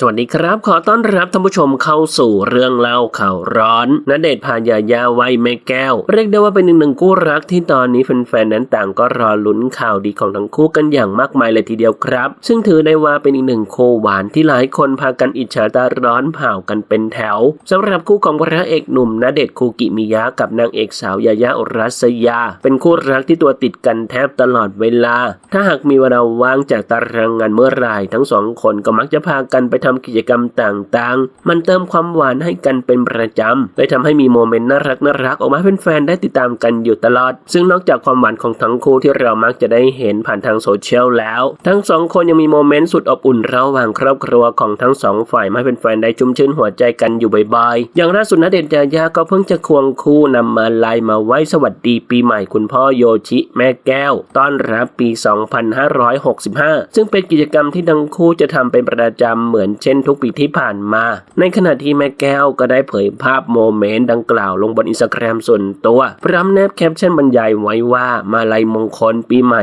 สวัสดีครับ ขอต้อนรับท่านผู้ชมเข้าสู่เรื่องเล่าข่าวร้อนณเดชพายายาไวยแม่แก้ว เรียกได้ว่าเป็นหนึ่งหนึ่งคู่รักที่ตอนนี้แฟนๆนั้นต่างก็รอลุ้นข่าวดีของทั้งคู่กันอย่างมากมายเลยทีเดียวครับ ซึ่งถือได้ว่าเป็นอีกหนึ่งโคหวานที่หลายคนพากันอิจฉาตาร้อนเผากันเป็นแถวสำหรับคู่ของพระเอกหนุ่มณเดชคูกิมิยะกับนางเอกสาวยายาอุรัสยา เป็นคู่รักที่ตัวติดกันแทบตลอดเวลา ถ้าหากมีเวลาว่างจากตารางงานเมื่อไหร่ทั้งสองคนก็มักจะพากันไปทำกิจกรรมต่างๆ มันเติมความหวานให้กันเป็นประจำเลยทำให้มีโมเมนต์น่ารักน่ารักออกมาให้แฟนๆได้ติดตามกันอยู่ตลอด ซึ่งนอกจากความหวานของทั้งคู่ที่เรามักจะได้เห็นผ่านทางโซเชียลแล้ว ทั้งสองคนยังมีโมเมนต์สุดอบอุ่นระหว่างครอบครัวของทั้งสองฝ่ายมาให้แฟนๆได้ชุ่มชื่นหัวใจกันอยู่บ่อยๆ อย่างล่าสุดณเดน์ยายาก็เพิ่งจะควงคู่นำมาลายมาไว้สวัสดีปีใหม่คุณพ่อโยชิแม่แก้ว ต้อนรับปี 2565 ซึ่งเป็นกิจกรรมที่ทั้งคู่จะทำเป็นประจำเหมือนเช่นทุกปีที่ผ่านมา ในขณะที่แม่แก้วก็ได้เผยภาพโมเมนต์ดังกล่าวลงบนอินสตาแกรมส่วนตัวพร้อมแนบแคปชั่นบรรยายไว้ว่ามาลัยมงคลปีใหม่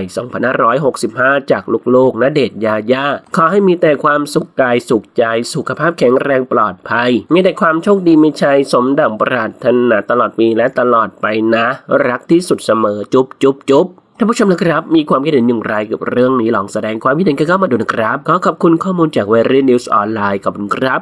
2565 จากลูกๆณเดชน์ยายาขอให้มีแต่ความสุขกายสุขใจสุขภาพแข็งแรงปลอดภัย มีแต่ความโชคดีมีชัยสมดังปรารถนาตลอดปีและตลอดไปนะ รักที่สุดเสมอจุ๊บจุ๊บจุ๊บ ท่านผู้ชมนะครับ มีความคิดเห็นอย่างไรกับเรื่องนี้ลองแสดงความคิดเห็นกันเข้ามาดูนะครับ ขอขอบคุณข้อมูลจากเวรีนิวส์ออนไลน์ขอบคุณครับ